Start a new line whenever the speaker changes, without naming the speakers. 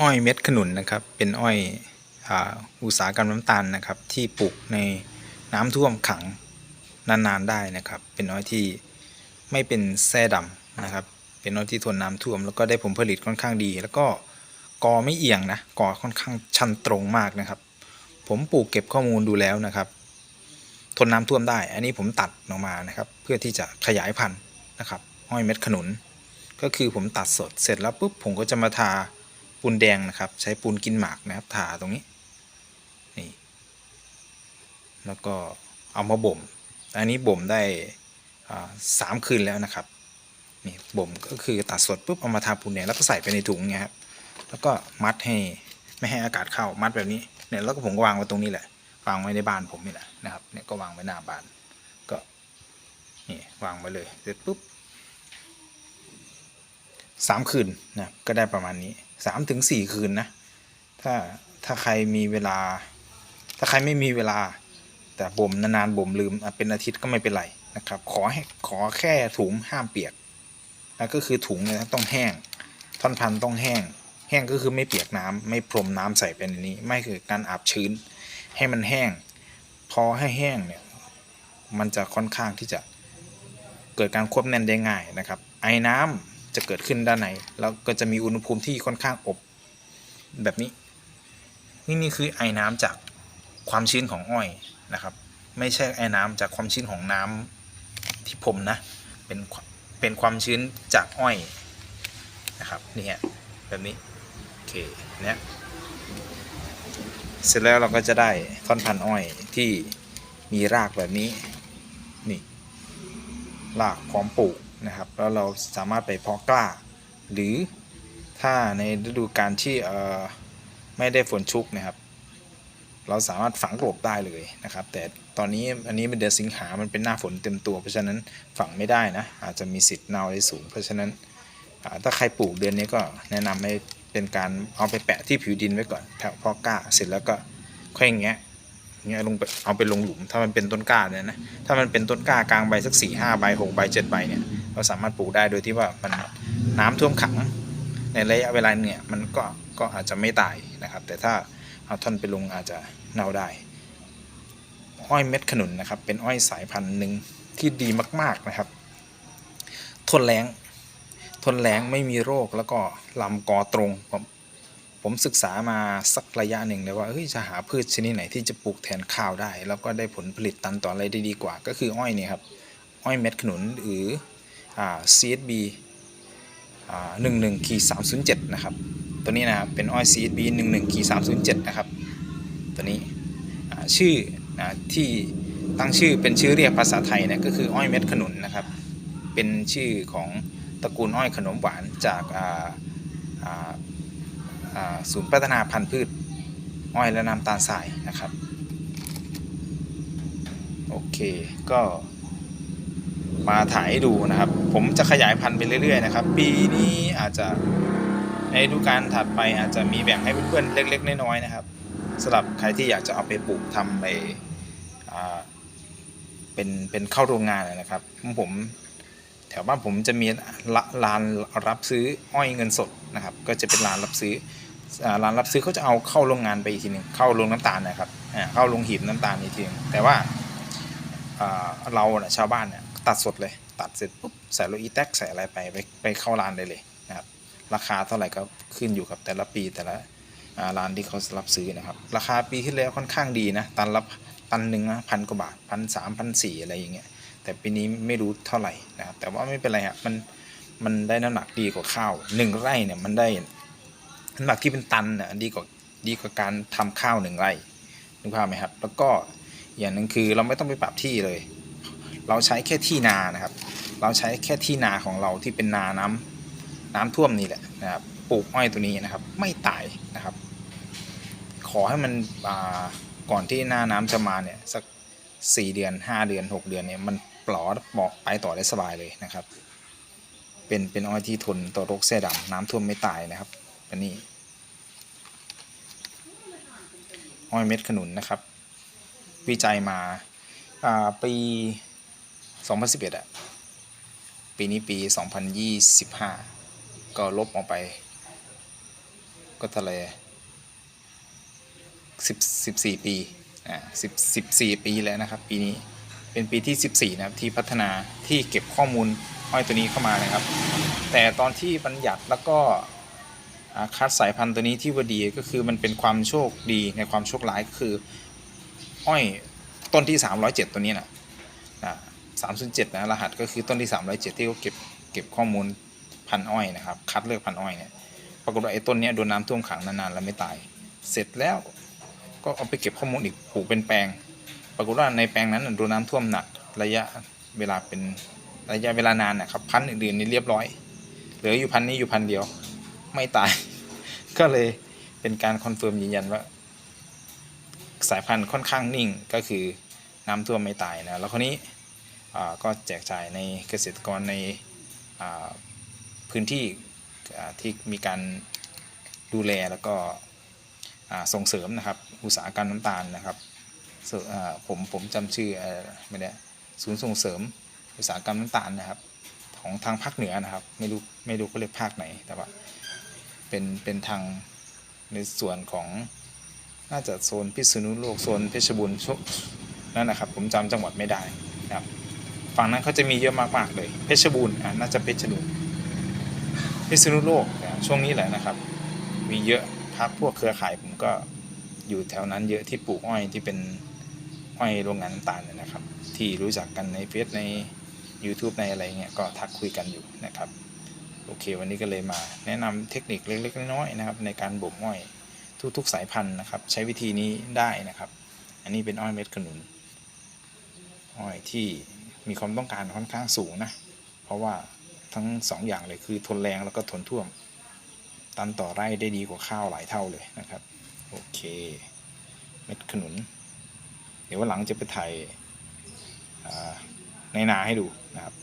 อ้อยเม็ดขนุนนะครับ เป็นอ้อยอุตสาหกรรมน้ำตาลนะครับ ที่ปลูกในน้ำท่วมขังนานๆได้นะครับ เป็นอ้อยที่ไม่เป็นแส้ดำนะครับ เป็นอ้อยที่ทนน้ำท่วม แล้วก็ได้ผลผลิตค่อนข้างดี แล้วก็กอไม่เอียงนะกอค่อนข้างชันตรงมากนะครับ ผมปลูกเก็บข้อมูลดูแล้วนะครับ ทนน้ำท่วมได้ อันนี้ผมตัดออกมานะครับ เพื่อที่จะขยายพันธุ์นะครับอ้อยเม็ดขนุน ก็คือผมตัดสดเสร็จแล้วปุ๊บผมก็จะมาทา ปูนแดงนะครับ ใช้ปูนกินหมากนะครับทาตรงนี้นี่แล้วก็เอามาบ่ม อันนี้บ่มได้สามคืนแล้วนะครับนี่บ่มก็คือตัดสดปุ๊บเอามาทาปูนแดงแล้วก็ใส่ไปในถุงเงี้ยครับแล้วก็มัดให้ไม่ให้อากาศเข้ามัดแบบนี้เนี่ยแล้วก็ผมก็วางไว้ตรงนี้แหละวางไว้ในบ้านผมนี่แหละนะครับเนี่ยก็วางไว้หน้าบ้านก็นี่วางไว้เลยเสร็จปุ๊บสามคืนนะก็ได้ประมาณนี้ สามถึงสี่คืนนะ ถ้าถ้าใครมีเวลา ถ้าใครไม่มีเวลา แต่บ่มนานๆบ่มลืมเป็นอาทิตย์ก็ไม่เป็นไรนะครับ ขอให้ขอแค่ถุงห้ามเปียกแล้วก็คือถุงเนี่ยต้องแห้ง ท่อนพันธุ์ต้องแห้ง แห้งก็คือไม่เปียกน้ำไม่พรมน้ำใส่ไปในนี้ ไม่คือการอาบชื้น ให้มันแห้ง พอให้แห้งเนี่ยมันจะค่อนข้างที่จะเกิดการควบแน่นได้ง่ายนะครับ ไอ้น้ำ จะเกิดขึ้นด้านในแล้วก็จะมีอุณหภูมิที่ค่อนข้างอบแบบนี้ นี่นี่คือไอ้น้ำจากความชื้นของอ้อยนะครับ ไม่ใช่ไอ้น้ำจากความชื้นของน้ำที่ผมนะเป็นเป็นความชื้นจากอ้อยนะครับนี่ฮะแบบนี้โอเคเนี่ยเสร็จแล้วเราก็จะได้ท่อนพันอ้อยที่มีรากแบบนี้นี่รากพร้อมปลูก นะครับ แล้วเราสามารถไปเพาะกล้า หรือถ้าในฤดูกาลที่ไม่ได้ฝนชุกนะครับ เราสามารถฝังกลบได้เลยนะครับ แต่ตอนนี้อันนี้เป็นเดือนสิงหา มันเป็นหน้าฝนเต็มตัว เพราะฉะนั้นฝังไม่ได้นะ อาจจะมีสิทธิ์เน่าได้สูง เพราะฉะนั้นถ้าใครปลูกเดือนนี้ก็แนะนำให้เป็นการเอาไปแปะที่ผิวดินไว้ก่อนแถวพอกล้าเสร็จแล้วก็ค่อยแงะแงะลงไปเอาไปลงหลุม ถ้ามันเป็นต้นกล้าเนี่ยนะถ้ามันเป็นต้นกล้ากลางใบสักสี่ห้าใบหกใบเจ็ดใบเนี่ย เราสามารถปลูกได้โดยที่ว่ามันน้ำท่วมขัง ในระยะเวลาเนี่ยมันก็ก็อาจจะไม่ตายนะครับ แต่ถ้าเอาท่อนไปลงอาจจะเน่าได้ อ้อยเม็ดขนุนนะครับ เป็นอ้อยสายพันธุ์หนึ่งที่ดีมาก ๆนะครับ ทนแรงทนแรงไม่มีโรคแล้วก็ลำกอตรงผมผมศึกษามาสักระยะหนึ่งเลยว่าเฮ้ยจะหาพืชชนิดไหนที่จะปลูกแทนข้าวได้ แล้วก็ได้ผลผลิตตันต่ออะไรได้ดีกว่า ก็คืออ้อยเนี่ยครับอ้อยเม็ดขนุนหรือ CSB หนึ่งหนึ่งขีสามศูนย์เจ็ดนะครับ ตัวนี้นะครับ เป็นอ้อย CSB หนึ่งหนึ่งขีสามศูนย์เจ็ดนะครับ ตัวนี้ชื่ออที่ตั้งชื่อเป็นชื่อเรียกภาษาไทยนะก็คืออ้อยเม็ดขนุนนะครับ เป็นชื่อของตระกูลอ้อยขนมหวานจากศูนย์พัฒนาพันธุ์พืช อ้อยและน้ำตาลทรายนะครับ โอเคก็ มาถ่ายให้ดูนะครับ ผมจะขยายพันธุ์ไปเรื่อยๆนะครับ ปีนี้อาจจะในฤดูกาลถัดไปอาจจะมีแบ่งให้เพื่อนๆเล็ก ๆ น้อยๆนะครับสำหรับใครที่อยากจะเอาไปปลูกทำไปเป็นเป็นเข้าโรงงานนะครับของผมแถวบ้านผมจะมีละร้านรับซื้ออ้อยเงินสดนะครับ ก็จะเป็นร้านรับซื้ออ่าร้านรับซื้อเขาจะเอาเข้าโรงงานไปอีกทีหนึ่งเข้าโรงน้ำตาลนะครับเข้าโรงหีบน้ำตาลอีกทีนึงแต่ว่าเราชาวบ้านเนี่ย ตัดสดเลย ตัดเสร็จปุ๊บใส่โลอีแท็กใส่อะไรไปไปไปเข้าร้านได้เลยนะครับ ราคาเท่าไหร่ก็ขึ้นอยู่กับแต่ละปีแต่ละอ่าร้านที่เขารับซื้อนะครับ ราคาปีที่แล้วค่อนข้างดีนะ ตันละตันหนึ่งนะพันกว่าบาทพันสามพันสี่อะไรอย่างเงี้ย แต่ปีนี้ไม่รู้เท่าไหร่นะครับ แต่ว่าไม่เป็นไรฮะมันมันได้น้ำหนักดีกว่าข้าวหนึ่งไร่เนี่ยมันได้น้ำหนักที่เป็นตันน่ะดีกว่าดีกว่าการทำข้าวหนึ่งไร่นึกภาพไหมครับ แล้วก็อย่างหนึ่งคือเราไม่ต้องไปปรับที่เลย เราใช้แค่ที่นานะครับ เราใช้แค่ที่นาของเราที่เป็นนาน้ำน้ำท่วมนี่แหละนะครับปลูกอ้อยตัวนี้นะครับ ไม่ตายนะครับ ขอให้มันก่อนที่หน้าน้ำจะมาเนี่ยสักสี่เดือนห้าเดือนหกเดือนเนี่ยมันปลอดปอกไปต่อได้สบายเลยนะครับ เป็นเป็นอ้อยที่ทนต่อโรคแส้ดำน้ำท่วมไม่ตายนะครับอันนี้อ้อยเม็ดขนุนนะครับ วิจัยมาปี 2011อะปีนี้ปี 2025 ก็ลบออกไป ก็เท่าไหร่สิบสิบสี่ปี อ่าสิบสิบสี่ปีแล้วนะครับ ปีนี้เป็นปีที่สิบสี่นะครับ ที่พัฒนาที่เก็บข้อมูลอ้อยตัวนี้เข้ามานะครับ แต่ตอนที่บัญญัติแล้วก็คัดสายพันธุ์ตัวนี้ที่ว่าดีก็คือมันเป็นความโชคดีในความโชคร้ายก็คือ อ้อยต้นที่ 307 ตัวนี้นะนะ 307นะรหัสก็คือต้นที่ 307 ที่เขาเก็บเก็บข้อมูลพันอ้อยนะครับ คัดเลือกพันอ้อยเนี่ยปรากฏว่าไอ้ต้นนี้โดนน้ำท่วมขังนานๆแล้วไม่ตาย เสร็จแล้วก็เอาไปเก็บข้อมูลอีกปลูกเป็นแปลง ปรากฏว่าในแปลงนั้นโดนน้ำท่วมหนักระยะเวลาเป็นระยะเวลานานนะครับพันอื่นๆนี่เรียบร้อย เหลืออยู่พันนี้อยู่พันเดียวไม่ตาย ก็เลยเป็นการคอนเฟิร์มยืนยันว่า สายพันธุ์ค่อนข้างนิ่งก็คือน้ำท่วมไม่ตายนะแล้วคราวนี้ ก็แจกจ่ายในเกษตรกรในพื้นที่ที่มีการดูแลแล้วก็ส่งเสริมนะครับอุตสาหกรรมน้ำตาลนะครับผมผมจำชื่อไม่ได้ศูนย์ส่งเสริมอุตสาหกรรมน้ำตาลนะครับ ของทางภาคเหนือนะครับ ไม่รู้ไม่รู้เขาเรียกภาคไหนแต่ว่าเป็นเป็นทางในส่วนของน่าจะโซนพิษณุโลกโซนเพชรบูรณ์ชนั่นนะครับ ผมจำจังหวัดไม่ได้นะครับ ฝั่งนั้นเขาจะมีเยอะมากๆเลย เพชรบูรณ์อะน่าจะเพชรบูรณ์พิษณุโลกช่วงนี้แหละนะครับ มีเยอะพักพวกเครือข่ายผมก็อยู่แถวนั้นเยอะที่ปลูกอ้อยที่เป็นอ้อยโรงงานน้ำตาลเนยนะครับ ที่รู้จักกันในเฟซใน YouTube ในอะไรเงี้ยก็ทักคุยกันอยู่นะครับโอเค วันนี้ก็เลยมาแนะนำเทคนิคเล็กๆน้อยๆนะครับ ในการบ่มอ้อยทุกๆสายพันธุ์นะครับ ใช้วิธีนี้ได้นะครับ อันนี้เป็นอ้อยเม็ดขนุนอ้อยที่ มีความต้องการค่อนข้างสูงนะ เพราะว่าทั้งสองอย่างเลยคือทนแรงแล้วก็ทนท่วม ตันต่อไร่ได้ดีกว่าข้าวหลายเท่าเลยนะครับ โอเค เม็ดขนุน เดี๋ยววันหลังจะไปถ่ายในนาให้ดูนะครับ